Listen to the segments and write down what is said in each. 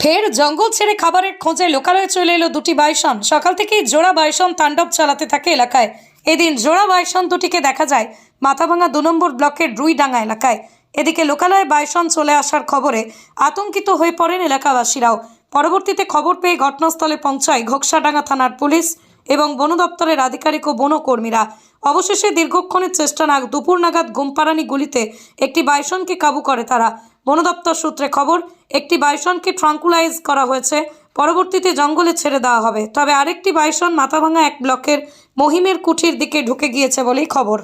ফের জঙ্গল ছেড়ে খাবারের খোঁজে লোকালয়ে চলে এলো দুটি বাইসন। সকাল থেকেই জোড়া বাইসন তাণ্ডব চালাতে থাকে এলাকায়। এদিন জোড়া বাইসন দুটিকে দেখা যায় মাথাভাঙা দু নম্বর ব্লকের রুইডাঙ্গা এলাকায়। এদিকে লোকালয়ে বাইসন চলে আসার খবরে আতঙ্কিত হয়ে পড়েন এলাকাবাসীরাও। পরবর্তীতে খবর পেয়ে ঘটনাস্থলে পৌঁছায় ঘোকসাডাঙ্গা থানার পুলিশ এবং বন দপ্তরের আধিকারিক ও বনকর্মীরা। অবশেষে দীর্ঘক্ষণের চেষ্টা নাগ দুপুর নাগাদ গুমপাড়ানি গুলিতে একটি বাইসনকে কাবু করে তারা। বন দপ্তর সূত্রে খবর একটি বাইসনকে ট্রাঙ্কুলাইজ করা হয়েছে পরবর্তীতে জঙ্গলে ছেড়ে দেওয়া হবে তবে আরেকটি বাইসন মাথাভাঙা এক ব্লকের মহিমের কুঠির দিকে ঢুকে গিয়েছে বলেই খবর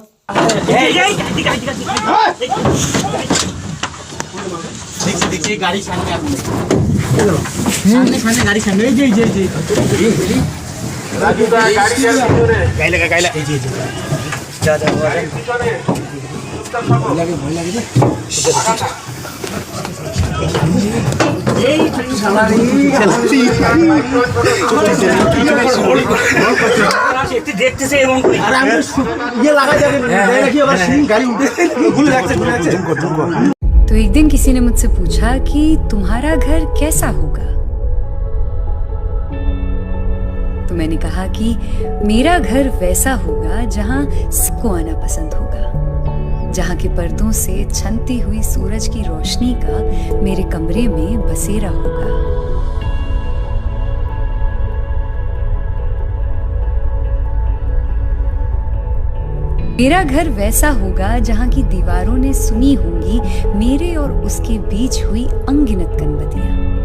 যে যে এই যে গাইলা গাইলা এই যে এই যা যা যা, যা। একটু দেখতেছে এমন করে আরে আমি সু- ইয়ে লাগা যাবে দেয় নাকি আবার সিং গাড়ি উঠে ঘুরে যাচ্ছে ঘুরে যাচ্ছে तो एक दिन किसी ने मुझसे पूछा कि तुम्हारा घर कैसा होगा तो मैंने कहा कि मेरा घर वैसा होगा जहां सबको आना पसंद होगा जहाँ के पर्दों से छनती हुई सूरज की रोशनी का मेरे कमरे में बसेरा होगा। मेरा घर वैसा होगा जहाँ की दीवारों ने सुनी होंगी मेरे और उसके बीच हुई अनगिनत कनबतियाँ